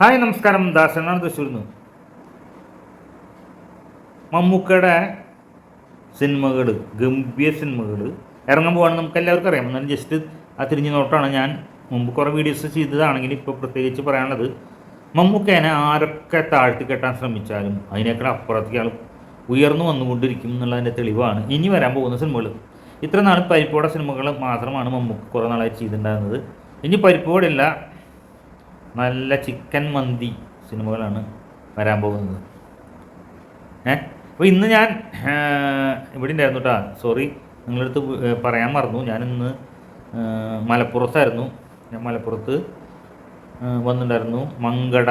Hi നമസ്കാരം. ദാസനാണ് തൃശ്ശൂരിൽ നിന്ന് മമ്മൂക്കയുടെ സിനിമകൾ ഗംഭീര സിനിമകൾ ഇറങ്ങാൻ പോവാണെന്ന് നമുക്ക് എല്ലാവർക്കും അറിയാം. എന്നാലും ജസ്റ്റ് ആ തിരിഞ്ഞു നോട്ടാണ് ഞാൻ മുമ്പ് കുറേ വീഡിയോസ് ചെയ്തതാണെങ്കിൽ ഇപ്പോൾ പ്രത്യേകിച്ച് പറയാനുള്ളത് മമ്മൂക്കേനെ ആരൊക്കെ താഴ്ത്തി കെട്ടാൻ ശ്രമിച്ചാലും അതിനേക്കാൾ അപ്പുറത്തേക്ക് ആൾ ഉയർന്നു വന്നുകൊണ്ടിരിക്കും എന്നുള്ളതിന്റെ തെളിവാണ് ഇനി വരാൻ പോകുന്ന സിനിമകൾ ഇത്ര നാൾ പരിപ്പോടെ സിനിമകൾ മാത്രമാണ് മമ്മൂക്ക് കുറേ നാളായി ചെയ്തിട്ടുണ്ടായിരുന്നത്. ഇനി പരിപ്പോടില്ല നല്ല ചിക്കൻ മന്തി സിനിമകളാണ് വരാൻ പോകുന്നത്. ഏ? അപ്പോൾ ഇന്ന് ഞാൻ ഇവിടെ ഉണ്ടായിരുന്നു കേട്ടോ സോറി നിങ്ങളടുത്ത് പറയാൻ മറന്നു. ഞാനിന്ന് മലപ്പുറത്തായിരുന്നു. ഞാൻ മലപ്പുറത്ത് വന്നിട്ടുണ്ടായിരുന്നു. മങ്കട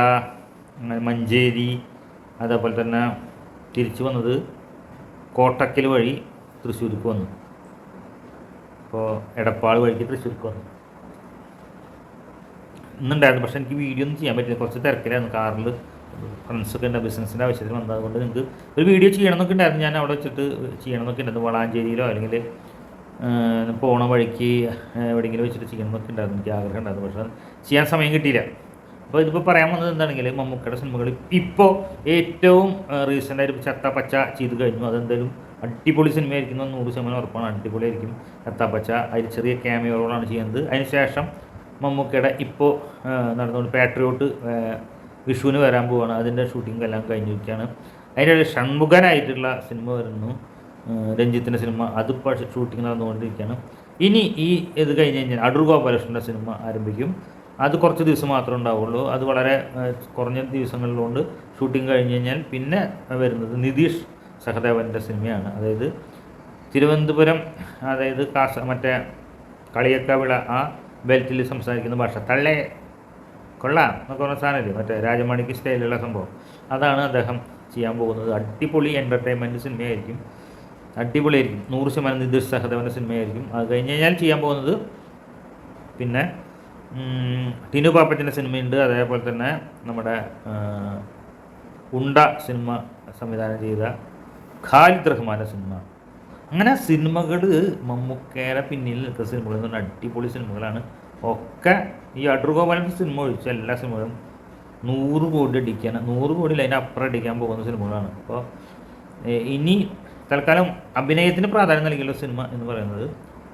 മഞ്ചേരി അതേപോലെ തന്നെ തിരിച്ചു വന്നത് കോട്ടക്കൽ വഴി തൃശ്ശൂർക്ക് വന്നു. അപ്പോൾ എടപ്പാൾ വഴിക്ക് തൃശ്ശൂർക്ക് വന്നു. ഇന്നുണ്ടായിരുന്നു. പക്ഷേ എനിക്ക് വീഡിയോ ഒന്നും ചെയ്യാൻ പറ്റില്ല കുറച്ച് തിരക്കിലായിരുന്നു. കാറിൽ ഫ്രണ്ട്സൊക്കെ ഉണ്ട്. ബിസിനസ്സിന്റെ ആവശ്യത്തിന് വന്നത്. അതുകൊണ്ട് നിങ്ങൾക്ക് ഒരു വീഡിയോ ചെയ്യണമെന്നൊക്കെ ഉണ്ടായിരുന്നു. ഞാൻ അവിടെ വെച്ചിട്ട് ചെയ്യണമെന്നൊക്കെ ഉണ്ടായിരുന്നു. വളാഞ്ചേരിയിലോ അല്ലെങ്കിൽ പോണ വഴിക്ക് എവിടെയെങ്കിലും വെച്ചിട്ട് ചെയ്യണമെന്നൊക്കെ ഉണ്ടായിരുന്നു. എനിക്ക് ആഗ്രഹം ഉണ്ടായിരുന്നു. പക്ഷേ ചെയ്യാൻ സമയം കിട്ടിയില്ല. അപ്പോൾ ഇതിപ്പോൾ പറയാൻ വന്നത് എന്താണെങ്കിൽ മമ്മൂക്കയുടെ സിനിമകൾ ഇപ്പോൾ ഏറ്റവും റീസെന്റ് ആയിട്ട് ചത്ത പച്ച ചെയ്ത് കഴിഞ്ഞു. അതെന്തായാലും അടിപൊളി സിനിമ ആയിരിക്കുന്നു നൂറ് ശതമാനം ഉറപ്പാണ്. അടിപൊളിയായിരിക്കും. ചത്ത പച്ച അതിൽ ചെറിയ ക്യാമിയോളാണ് ചെയ്യുന്നത്. അതിന് ശേഷം മമ്മൂക്കയുടെ ഇപ്പോൾ നടന്നുകൊണ്ട് പാട്രിയോട്ട് വിഷുവിന് വരാൻ പോവാണ്. അതിന്റെ ഷൂട്ടിംഗ് എല്ലാം കഴിഞ്ഞിരിക്കുകയാണ് അതിന്റെ ഒരു ഷൺമുഖനായിട്ടുള്ള സിനിമ വരുന്നു. രഞ്ജിത്തിന്റെ സിനിമ അതിപ്പോൾ ഷൂട്ടിംഗ് നടന്നുകൊണ്ടിരിക്കുകയാണ്. ഇനി ഈ ഇത് കഴിഞ്ഞ് കഴിഞ്ഞാൽ അടൂർ ഗോപാലകൃഷ്ണന്റെ സിനിമ ആരംഭിക്കും. അത് കുറച്ച് ദിവസം മാത്രമേ ഉണ്ടാവുള്ളൂ. അത് വളരെ കുറഞ്ഞ ദിവസങ്ങളിലുകൊണ്ട് ഷൂട്ടിംഗ് കഴിഞ്ഞ് കഴിഞ്ഞാൽ പിന്നെ വരുന്നത് നിതീഷ് സഹദേവന്റെ സിനിമയാണ് അതായത് തിരുവനന്തപുരം അതായത് കാസ മറ്റേ കളിയക്കവിള ആ ബെൽറ്റിൽ സംസാരിക്കുന്ന ഭാഷ. തള്ളേ കൊള്ളാം എന്നൊക്കെ പറഞ്ഞ സാധനമില്ലേ? മറ്റേ രാജമാണിക്ക് സ്റ്റൈലുള്ള സംഭവം. അതാണ് അദ്ദേഹം ചെയ്യാൻ പോകുന്നത്. അടിപൊളി എന്റർടൈൻമെന്റ് സിനിമയായിരിക്കും. അടിപൊളിയായിരിക്കും. നൂറ് ശതമാനം നിതീഷ് സിനിമയായിരിക്കും. അത് കഴിഞ്ഞ് കഴിഞ്ഞാൽ ചെയ്യാൻ പോകുന്നത് പിന്നെ ടിനു പാപ്പറ്റിന്റെ സിനിമയുണ്ട്. അതേപോലെ തന്നെ നമ്മുടെ ഉണ്ട സിനിമ സംവിധാനം ചെയ്ത ഖാലിദ് റഹ്മാന്റെ സിനിമ. അങ്ങനെ സിനിമകൾ മമ്മൂക്കേരെ പിന്നിൽ നിൽക്കുന്ന സിനിമകൾ എന്ന് പറഞ്ഞാൽ അടിപൊളി സിനിമകളാണ്. ഒക്കെ ഈ അടൂർ ഗോപാലന്റെ സിനിമ ഒഴിച്ച എല്ലാ സിനിമകളും നൂറ് കോടി അടിക്കാൻ നൂറ് കോടിയിൽ അപ്പുറം അടിക്കാൻ പോകുന്ന സിനിമകളാണ്. അപ്പോൾ ഇനി തൽക്കാലം അഭിനയത്തിന് പ്രാധാന്യം നൽകിയുള്ള സിനിമ എന്ന് പറയുന്നത്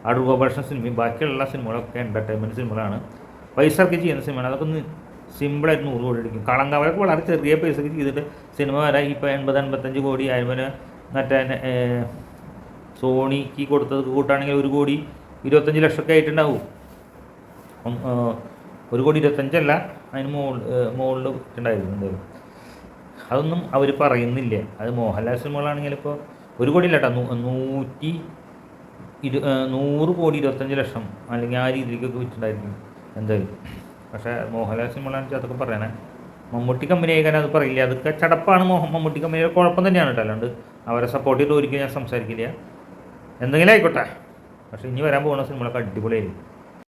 അടൂർ ഗോപാലകൃഷ്ണൻ സിനിമയും ബാക്കിയുള്ള സിനിമകളൊക്കെ എന്റർടൈൻമെന്റ് സിനിമകളാണ്. പൈസ ഒക്കെ ചെയ്യുന്ന സിനിമയാണ്. അതൊക്കെ ഒന്ന് സിമ്പിളായിട്ട് നൂറ് കോടി അടിക്കും. കളങ്കാവലൊക്കെ വളരെ ചെറിയ പൈസക്ക് ചെയ്തിട്ട് സിനിമ വരെ ഇപ്പോൾ എൺപത് എൺപത്തഞ്ച് കോടി ആയിരം മറ്റേ സോണിക്ക് കൊടുത്തത് കൂട്ടാണെങ്കിൽ ഒരു കോടി ഇരുപത്തഞ്ച് ലക്ഷമൊക്കെ ആയിട്ടുണ്ടാവും. ഒരു കോടി ഇരുപത്തഞ്ചല്ല അതിന് മുകളിൽ മുകളിൽ ഉണ്ടായിരുന്നു അതൊന്നും അവർ പറയുന്നില്ല. അത് മോഹൻലാൽ സിനിമകളാണെങ്കിൽ ഇപ്പോൾ ഒരു കോടി ഇല്ല കേട്ടോ നൂറ്റി ഇരു നൂറ് കോടി ഇരുപത്തഞ്ച് ലക്ഷം അല്ലെങ്കിൽ ആ രീതിയിലേക്കൊക്കെ വിറ്റിട്ടുണ്ടായിരുന്നു എന്തായാലും. പക്ഷേ മോഹൻലാൽ സിനിമകളാണെന്ന് വെച്ചാൽ അതൊക്കെ പറയണേ. മമ്മൂട്ടി കമ്പനി ആയിക്കാൻ അത് പറയില്ല. അതൊക്കെ ചടപ്പാണ് മോഹൻ മമ്മൂട്ടി കമ്പനിയുടെ കുഴപ്പം തന്നെയാണ് കേട്ടോ. അല്ലാണ്ട് അവരെ സപ്പോർട്ട് ചെയ്ത് ഒരിക്കലും ഞാൻ സംസാരിക്കില്ല. എന്തെങ്കിലും ആയിക്കോട്ടെ. പക്ഷേ ഇനി വരാൻ പോകുന്ന സിനിമകളൊക്കെ അടിപൊളിയായിരിക്കും.